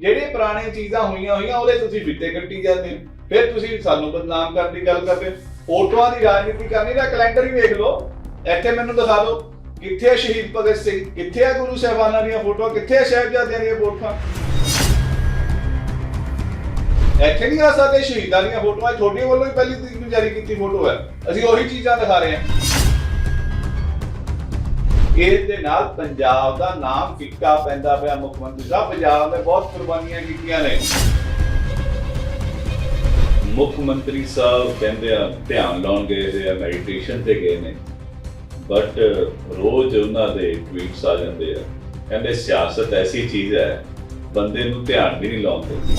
ਜਿਹੜੀਆਂ ਪੁਰਾਣੀਆਂ ਚੀਜ਼ਾਂ ਹੋਈਆਂ ਹੋਈਆਂ, ਉਹਦੇ ਤੁਸੀਂ ਵਿੱਤੇ ਕੱਟੀ ਜਾਂਦੇ। ਹੋ ਫਿਰ ਤੁਸੀਂ ਸਾਨੂੰ ਬਦਨਾਮ ਕਰਨ ਦੀ ਗੱਲ ਕਰਦੇ। ਹੋ ਫੋਟੋਆਂ ਦੀ ਰਾਜਨੀਤੀ ਕਰਨੀ ਦਾ ਕੈਲੰਡਰ ਹੀ ਵੇਖ ਲਓ। ਇੱਥੇ ਮੈਨੂੰ ਦਿਖਾ ਦਿਓ, ਕਿੱਥੇ ਹੈ ਸ਼ਹੀਦ ਭਗਤ ਸਿੰਘ, ਕਿੱਥੇ ਆ ਗੁਰੂ ਸਾਹਿਬਾਨਾਂ ਦੀਆਂ ਫੋਟੋਆਂ, ਕਿੱਥੇ ਹੈ ਸਾਹਿਬਜ਼ਾਦਿਆਂ ਦੀਆਂ ਫੋਟੋਆਂ? ਇੱਥੇ ਨਹੀਂ ਆ ਸਕਦੇ, ਸ਼ਹੀਦਾਂ ਦੀਆਂ ਫੋਟੋਆਂ ਤੁਹਾਡੇ ਵੱਲੋਂ ਹੀ ਪਹਿਲੀ ਤਰੀਕ ਨੂੰ ਜਾਰੀ ਕੀਤੀ ਫੋਟੋ ਹੈ। ਅਸੀਂ ਉਹੀ ਚੀਜ਼ਾਂ ਦਿਖਾ ਰਹੇ ਹਾਂ। ਇਸ ਦੇ ਨਾਲ ਪੰਜਾਬ ਦਾ ਨਾਮ ਫਿੱਕਾ ਪੈਂਦਾ ਪਿਆ ਮੁੱਖ ਮੰਤਰੀ ਸਾਹਿਬ। ਪੰਜਾਬ ਨੇ ਬਹੁਤ ਕੁਰਬਾਨੀਆਂ ਕੀਤੀਆਂ ਨੇ। ਮੁੱਖ ਮੰਤਰੀ ਸਾਹਿਬ ਕਹਿੰਦੇ ਆ, ਧਿਆਨ ਲਾਉਣ ਗਏ ਦੇ ਮੈਡੀਟੇਸ਼ਨ ਤੇ ਗਏ ਨੇ। ਬਟ ਰੋਜ਼ ਉਹਨਾਂ ਦੇ ਟਵੀਟਸ ਆ ਜਾਂਦੇ ਆ। ਕਹਿੰਦੇ ਸਿਆਸਤ ਐਸੀ ਚੀਜ਼ ਹੈ, ਬੰਦੇ ਨੂੰ ਧਿਆਨ ਵੀ ਨਹੀਂ ਲਾਉਣ ਦਿੰਦੀ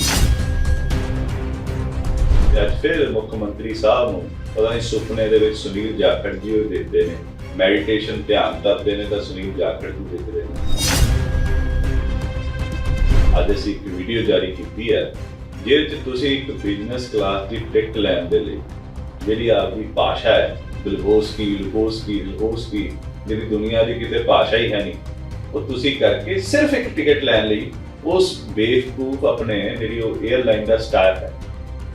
ਤੇ ਅੱਜ ਫਿਰ ਮੁੱਖ ਮੰਤਰੀ ਸਾਹਿਬ ਨੂੰ, ਪਤਾ ਨਹੀਂ ਸੁਪਨੇ ਦੇ ਵਿੱਚ ਸੁਨੀਲ ਜਾਖੜ ਜੀ ਉਹ ਦੇਖਦੇ ਨੇ। ਮੈਡੀਟੇਸ਼ਨ ਧਿਆਨ ਕਰਦੇ ਨੇ ਤਾਂ ਸੁਨੀਲ ਜਾਖੜ ਨੂੰ ਦੇਖਦੇ ਨੇ। ਅੱਜ ਅਸੀਂ ਇੱਕ ਵੀਡੀਓ ਜਾਰੀ ਕੀਤੀ ਹੈ, ਜਿਹਦੇ ਚ ਤੁਸੀਂ ਇੱਕ ਬਿਜ਼ਨਸ ਕਲਾਸ ਦੀ ਟਿਕਟ ਲੈਣ ਦੇ ਲਈ, ਜਿਹੜੀ ਆਪਦੀ ਭਾਸ਼ਾ ਹੈ ਬਿਲਹੋਸਕੀ ਬਿਲਹੋਸਕੀ ਬਿਲਹੋਸਕੀ ਜਿਹੜੀ ਦੁਨੀਆ ਦੀ ਕਿਤੇ ਭਾਸ਼ਾ ਹੀ ਹੈ ਨਹੀਂ, ਉਹ ਤੁਸੀਂ ਕਰਕੇ ਸਿਰਫ ਇੱਕ ਟਿਕਟ ਲੈਣ ਲਈ ਉਸ ਬੇਵਕੂਫ ਆਪਣੇ, ਜਿਹੜੀ ਉਹ 에ਅਰਲਾਈਨ ਦਾ ਸਟਾਫ ਹੈ,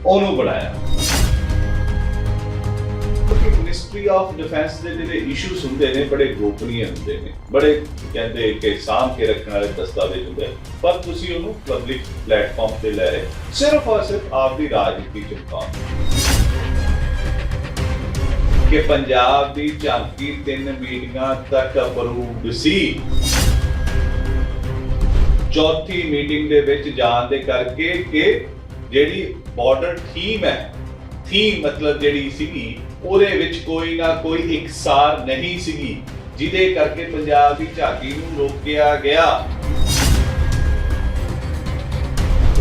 ਉਹਨੂੰ ਬਣਾਇਆ। ਕਿਉਂਕਿ ਮਿਨਿਸਟਰੀ ਆਫ ਡਿਫੈਂਸ ਦੇ ਜਿਹੜੇ ਇਸ਼ੂਸ ਹੁੰਦੇ ਨੇ, ਬੜੇ ਗੋਪਨੀय ਹੁੰਦੇ ਨੇ। ਬੜੇ ਕਹਿੰਦੇ ਕਿ ਸਾਂਭ ਕੇ ਰੱਖਣ ਵਾਲੇ ਦਸਤਾਵੇਜ਼ ਹੁੰਦੇ ਪਰ ਤੁਸੀਂ ਉਹਨੂੰ ਪਬਲਿਕ ਪਲੇਟਫਾਰਮ ਤੇ ਲੈ ਰਹੇ ਸਿਰਫ ਔਰ ਸਿਰਫ ਆਪਦੀ ਰਾਜਨੀਤੀ ਚੁਪਾਉਣ ਕਿ ਪੰਜਾਬ ਦੀ ਝਾਂਕੀ ਤਿੰਨ ਮੀਟਿੰਗਾਂ ਤੱਕ ਅਪਰੂਵਡ ਸੀ। ਚੌਥੀ ਮੀਟਿੰਗ ਦੇ ਵਿੱਚ ਜਾਣ ਦੇ ਕਰਕੇ ਕਿ ਜਿਹੜੀ ਬਾਰਡਰ ਥੀਮ ਹੈ ਥੀਮ ਮਤਲਬ ਜਿਹੜੀ ਸੀਗੀ, ਉਹਦੇ ਵਿੱਚ ਕੋਈ ਨਾ ਕੋਈ ਇਕਸਾਰ ਨਹੀਂ ਸੀਗੀ, ਜਿਹਦੇ ਕਰਕੇ ਪੰਜਾਬ ਦੀ ਝਾਕੀ ਨੂੰ ਰੋਕਿਆ ਗਿਆ।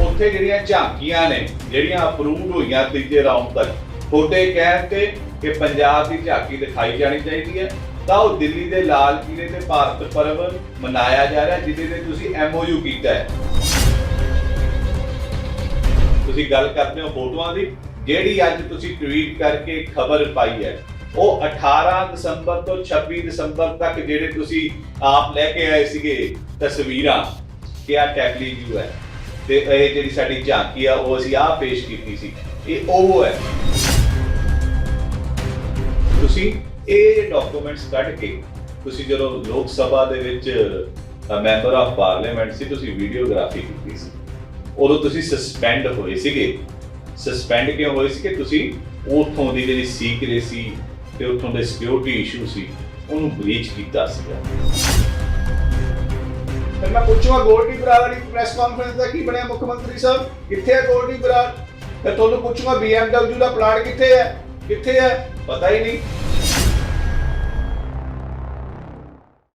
ਉੱਥੇ ਜਿਹੜੀਆਂ ਝਾਕੀਆਂ ਨੇ, ਜਿਹੜੀਆਂ ਅਪਰੂਵਡ ਹੋਈਆਂ ਤੀਜੇ ਰਾਉਂਡ ਤੱਕ ਤੁਹਾਡੇ ਕਹਿਣ ਤੇ ਕਿ ਪੰਜਾਬ ਦੀ ਝਾਕੀ ਦਿਖਾਈ ਜਾਣੀ ਚਾਹੀਦੀ ਹੈ। ਤਾਂ ਉਹ ਦਿੱਲੀ ਦੇ ਲਾਲ ਕਿਲੇ ਤੇ ਭਾਰਤ ਪਰਵ ਮਨਾਇਆ ਜਾ ਰਿਹਾ, ਜਿਹਦੇ ਤੇ ਤੁਸੀਂ ਐਮਓਯੂ ਕੀਤਾ ਹੈ। ਤੁਸੀਂ ਗੱਲ ਕਰਦੇ ਹੋ ਫੋਟੋਆਂ ਦੀ। ਜਿਹੜੀ ਅੱਜ ਤੁਸੀਂ ਟਵੀਟ ਕਰਕੇ ਖਬਰ ਪਾਈ ਹੈ, ਉਹ 18 ਦਸੰਬਰ ਤੋਂ 26 ਦਸੰਬਰ ਤੱਕ ਜਿਹੜੇ ਤੁਸੀਂ ਆਪ ਲੈ ਕੇ ਆਏ ਸੀਗੇ ਤਸਵੀਰਾਂ ਕਿ ਆ ਵਿਊ ਹੈ। ਤੇ ਇਹ ਜਿਹੜੀ ਸਾਡੀ ਝਾਂਕੀ ਆ, ਉਹ ਅਸੀਂ ਆਹ ਪੇਸ਼ ਕੀਤੀ ਸੀ। ਇਹ ਉਹ ਹੈ। ਤੁਸੀਂ ਇਹ ਡਾਕੂਮੈਂਟਸ ਕੱਢ ਕੇ, ਤੁਸੀਂ ਜਦੋਂ ਲੋਕ ਸਭਾ ਦੇ ਵਿੱਚ ਮੈਂਬਰ ਆਫ ਪਾਰਲੀਮੈਂਟ ਸੀ, ਤੁਸੀਂ ਵੀਡੀਓਗ੍ਰਾਫੀ ਕੀਤੀ ਸੀ। ਉਦੋਂ ਤੁਸੀਂ ਸਸਪੈਂਡ ਹੋਏ ਸੀਗੇ। ਸਸਪੈਂਡ ਕਿਉਂ ਹੋਏ ਸੀ ਕਿ ਤੁਸੀਂ ਉਥੋਂ ਦੀ ਜਿਹੜੀ ਸੀਕ੍ਰੇਸੀ ਤੇ ਉਥੋਂ ਦੇ ਸਿਕਿਉਰਿਟੀ ਇਸ਼ੂ ਸੀ, ਉਹਨੂੰ ਬ੍ਰੀਚ ਕੀਤਾ ਸੀਗਾ। ਫਿਰ ਮੈਂ ਪੁੱਛੂਗਾ ਗੋਲਡੀ ਬਰਾੜ ਵਾਲੀ ਪ੍ਰੈਸ ਕਾਨਫਰੰਸ ਦਾ ਕੀ ਬਣਿਆ ਮੁੱਖ ਮੰਤਰੀ ਸਾਹਿਬ? ਕਿੱਥੇ ਹੈ ਗੋਲਡੀ ਬਰਾੜ ਫਿਰ ਤੁਹਾਨੂੰ ਪੁੱਛੂਗਾ BMW ਦਾ ਪਲਾਂਟ ਕਿੱਥੇ ਹੈ? ਕਿੱਥੇ ਹੈ? ਪਤਾ ਹੀ ਨਹੀਂ।